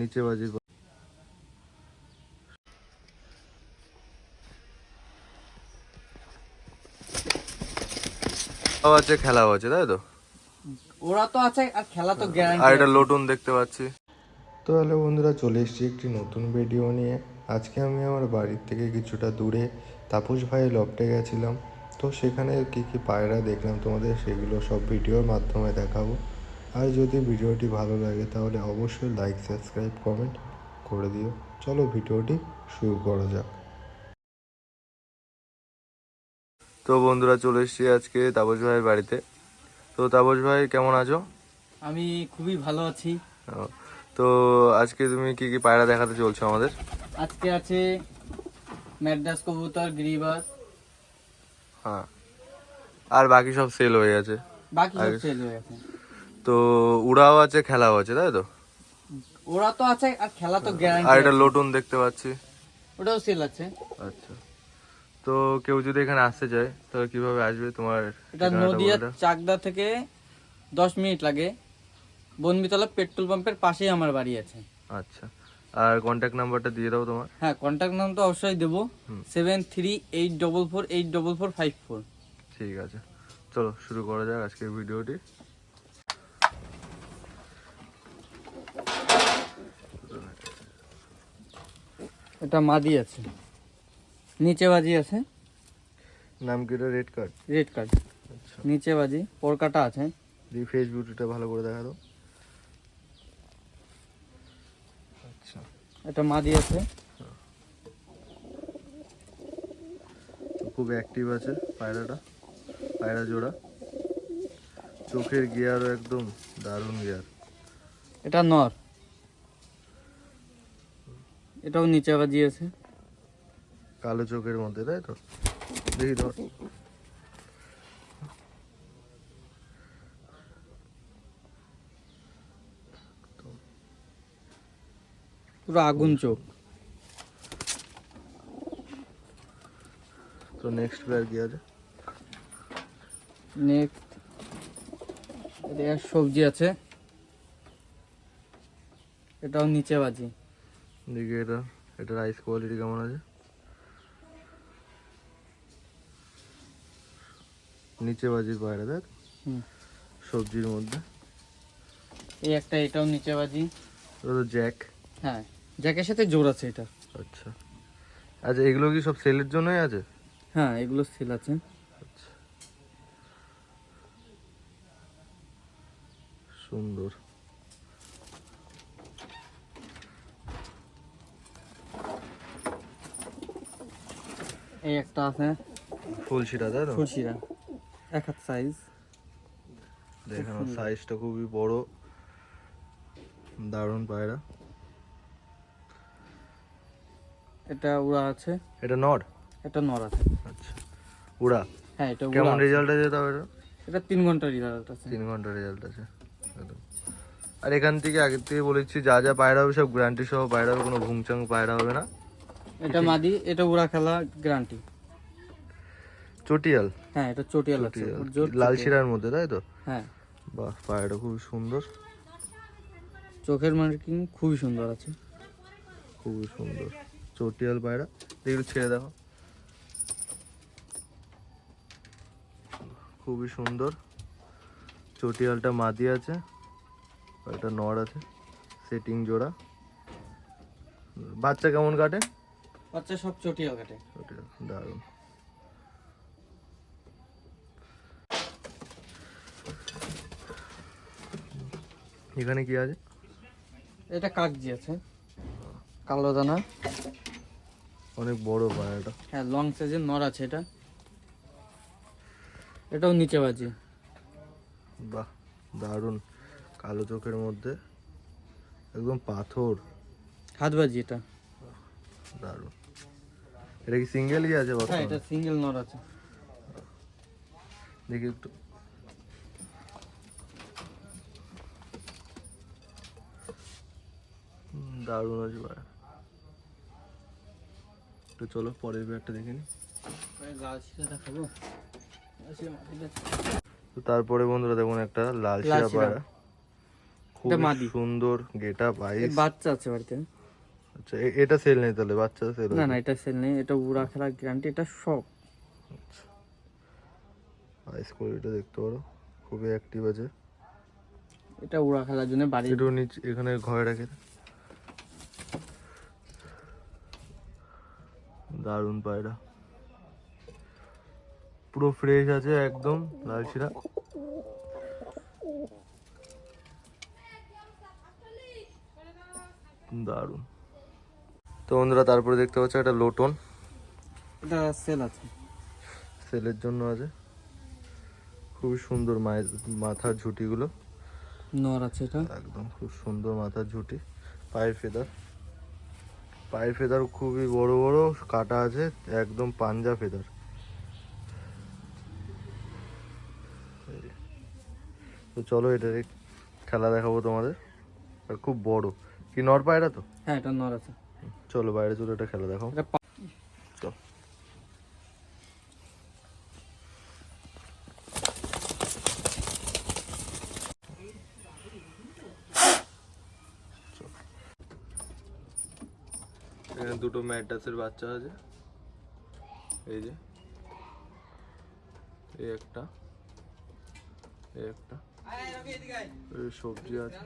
নিচে বাজি আছে খেলাও আছে তাই তো? ওরা তো আছে আর খেলা তো আর এটা লোটন দেখতে পাচ্ছি। তো হ্যালো বন্ধুরা চলে এসেছি একটি নতুন ভিডিও নিয়ে। আজকে আমি আমার বাড়ির থেকে কিছুটা দূরে তাপস ভাইয়ের লফটে গেছিলাম। তো সেখানে কী কী পায়রা দেখলাম তোমাদের সেগুলো সব ভিডিওর মাধ্যমে দেখাবো। আর যদি ভিডিওটি ভালো লাগে তাহলে অবশ্যই লাইক সাবস্ক্রাইব কমেন্ট করে দিও। চলো ভিডিওটি শুরু করা যাক। তো বন্ধুরা চলে এসেছি আজকে তাপস ভাইয়ের বাড়িতে। তো তাপস ভাই কেমন আছো? আমি খুবই ভালো আছি। তো আজকে তুমি কি কি পায়রা দেখাতে চলছো আমাদের? আজকে আছে ম্যাড্রাস কবুতর গ্রিবাস। হ্যাঁ। আর বাকি সব সেল হয়ে গেছে। বাকি সব সেল হয়ে গেছে। তো উড়াও আছে খেলাও আছে তাই তো? ওরা তো আছে আর খেলা তো গ্যারান্টি আর এটা লোটন দেখতে পাচ্ছি। ওটাও সেল আছে। আচ্ছা। তো কেউ যদি এখানে আসতে চায় তাহলে কীভাবে আসবে তোমার এটা নদিয়া চাকদা থেকে দশ মিনিট লাগে। বনবিতলা পেট্রোল পাম্পের পাশেই আমার বাড়ি আছে। আচ্ছা। আর কন্ট্যাক্ট নাম্বারটা দিয়ে দাও তোমার। হ্যাঁ কন্ট্যাক্ট নাম তো অবশ্যই দেবো। Seven three eight double four eight double four five four ঠিক আছে। চলো শুরু করা যাক আজকের ভিডিওটি এটা মাদি আছে। নিচে বাজি আছে। নাম কি এটা রেড কার্ড রেড কার্ড আচ্ছা। নিচে বাজি। পোরকাটা আছে। দিয়ে ফেস বিউটিটা ভালো করে দেখা দাও। আচ্ছা। এটা মাদি আছে। খুব অ্যাক্টিভ আছে পায়রাটা। পায়রা জোড়া। চোখের গিয়ারও একদম দারুণ গিয়ার এটা নর। এটাও নিচে বাজি আছে কালো চোখের মধ্যে তাই তো? দেখি ধর পুরো আগুন চোখ। তো নেক্সট পেয়ার কি আছে? নেক্সট এটা সবজি আছে। এটাও নিচে বাজি। দেখি এটা এটা রাইস কোয়ালিটি কেমন আছে? নিচে বাজির পায়রা দেখ। হুম। সবজির মধ্যে। এই একটা এটাও নিচে বাজি ওটা জ্যাক হ্যাঁ জ্যাকের সাথে জোর আছে এটা। আচ্ছা। আচ্ছা এগুলো কি সব সেলের জন্যই আছে? হ্যাঁ এগুলো সেল আছে আচ্ছা সুন্দর এই একটা আছে। ফুলশিরা তাই তো? খুশিরা এক হাত সাইজ দেখানো সাইজটা খুবই বড়। দারুণ পায়রা। এটা উড়া আছে। এটা নট এটা নর আছে। আচ্ছা। উড়া? হ্যাঁ এটা কেমন। রেজাল্ট আছে তাও এটা? এটা তিন ঘণ্টা রেজাল্ট আছে। তিন ঘণ্টা রেজাল্ট আছে। আর এখান থেকে আগের থেকে বলেছি যা যা পায়রা হবে সব গ্যারান্টি সহ পায়রা হবে কোনো ভুংচাং পায়রা হবে না। এটা মাদি এটা উড়া খেলা গ্যারান্টি চটিয়াল? হ্যাঁ এটা চটিয়াল আছে লাল। শিরার মধ্যে তাই তো? হ্যাঁ। বাহ পায়রাটা খুবই সুন্দর। চোখের মার্কিং খুবই সুন্দর আছে। খুবই সুন্দর। চটিয়াল পায়রা। এগুলো ছেড়ে দেখো খুবই সুন্দর। চটিয়ালটা মাদি আছে একটা নড় আছে সেটিং জোড়া। বাচ্চা কেমন কাটে? বাচ্চা সব চটিয়াল কাটে। দারুণ। এখানে কি আছে? এটা কাগজি আছে। কালো দানা। অনেক বড় পায়রাটা হ্যাঁ লং সাইজের নর আছে এটা। এটাও নিচে বাজি। বাহ দারুণ। কালো চোখের মধ্যে। একদম পাথর। হাত বাজি এটা। দারুণ। এটা কি সিঙ্গেলই আছে হ্যাঁ এটা সিঙ্গেল আছে। দেখি একটু। দারুণ আছে ভাই। একটু চলো পরের বিয়ারটা দেখে নি। তো তারপরে বন্ধুরা দেখুন একটা লাল শিরা। পায়রা খুব সুন্দর গেটা আপ বাচ্চা আছে বাড়িতে। আচ্ছা এটা সেল নেই তাহলে বাচ্চা সেল না না এটা সেল নেই এটা উড়া খেলার গ্যারান্টি এটা সব। আইস কোয়ালিটি দেখতে পারো খুবই অ্যাক্টিভ আছে। এটা উড়া খেলার জন্য বাড়ি একটু নিচে এখানে ঘরে রাখে। দারুণ পায়রা। পুরো ফ্রেশ আছে একদম লালশিরা দারুণ। তো বন্ধুরা তারপরে দেখতে পাচ্ছ একটা লোটন। এটা সেল আছে। সেলের জন্য আছে। খুবই সুন্দর মায়ের মাথার ঝুঁটিগুলো। নর আছে এটা। একদম খুব সুন্দর মাথার ঝুঁটি। পায়ের ফেদার। পায়ের ফেদার খুবই বড় বড় কাটা আছে একদম পাঞ্জা ফেদার। তো চলো এটা খেলা দেখাবো তোমাদের। আর খুব বড়। কি নর পায়রা তো? হ্যাঁ এটা নর আছে। চলো বাইরে চলো এটা খেলা পা- চল। এখানে দুটো ম্যাডাসের বাচ্চা আছে। এই যে। এই একটা। এই একটা। সবজি আছে।